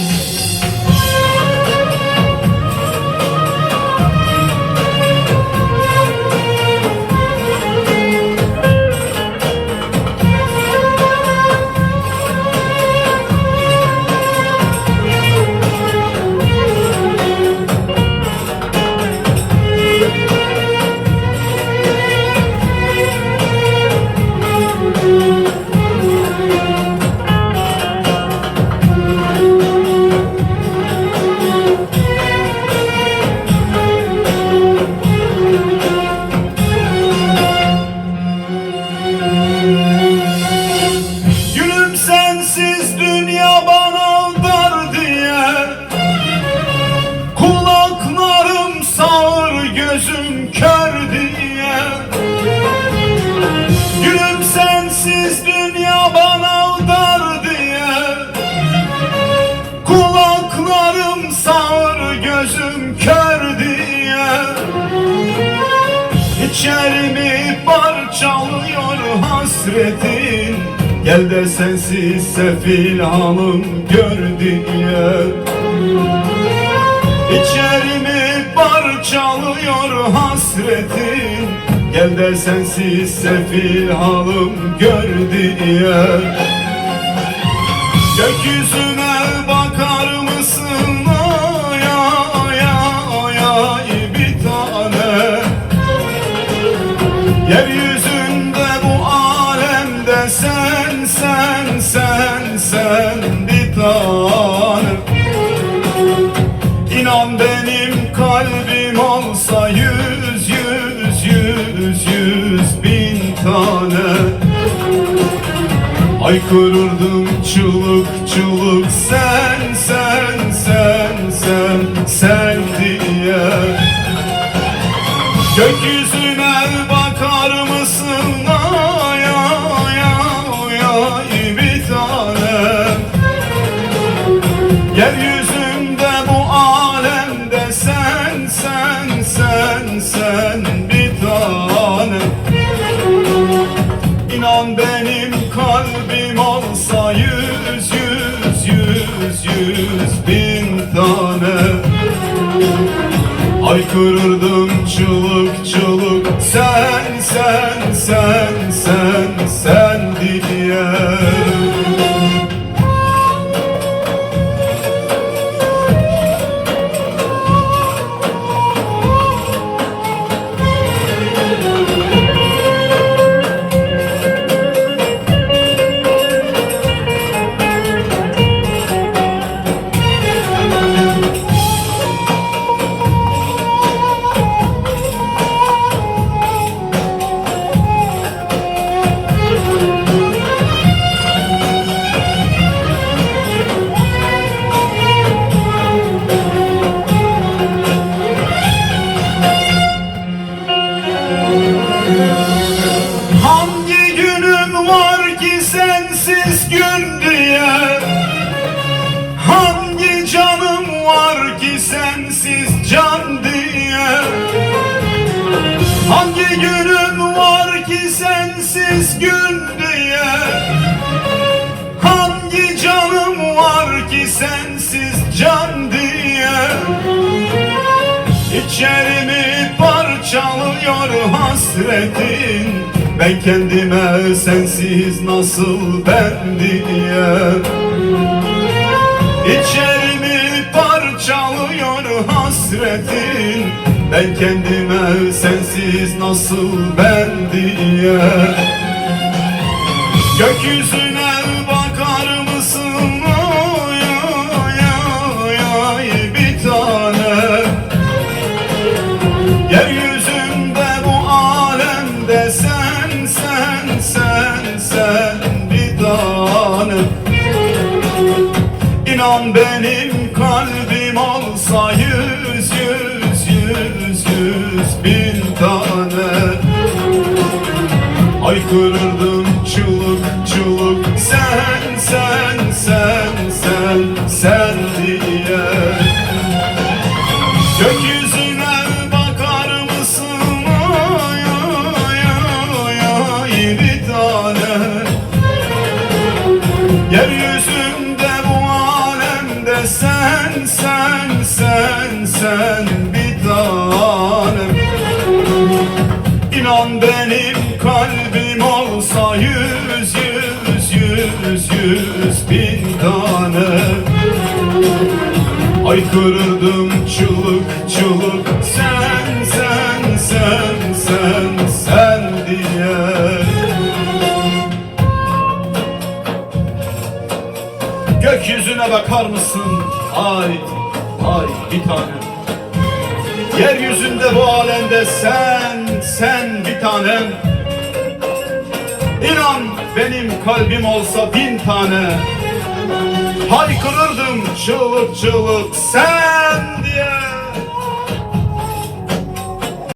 Música İçerimi parçalıyor hasretin Gel de sensiz sefil halım gör diye İçerimi parçalıyor hasretin Gel de sensiz sefil halım gör diye Gökyüzüne tane. Haykırırdım çığlık çığlık sen sen sen sen sen diye. Gökyüzüne yüz bin tane. Haykırırdım çığlık çığlık. Sen sen sen sen sen diye sensiz gün diye Hangi canım var ki sensiz can diye? İçerimi parçalıyor hasretin Ben kendime sensiz nasıl ben diye. İçerimi parçalıyor hasretin Ben kendime sensiz nasıl ben diye Gökyüzüne bakar mısın? Ay ay ay ay bir tane. Yeryüzünde bu alemde sen sen sen sen bir tane. İnan benim kalbim olsa yüz yüz yüz yüz bin tane. Haykırırdım çığlık Yeryüzünde bu alemde sen sen sen sen bir tane İnan benim kalbim olsa yüz yüz yüz yüz bin tane. Haykırırdım çığlık sen sen sen sen sen Gökyüzüne bakar mısın? Ay ay bir tanem. Yeryüzünde bu alemde sen sen bir tanem. İnan benim kalbim olsa bin tane. Haykırırdım çığlık çığlık sen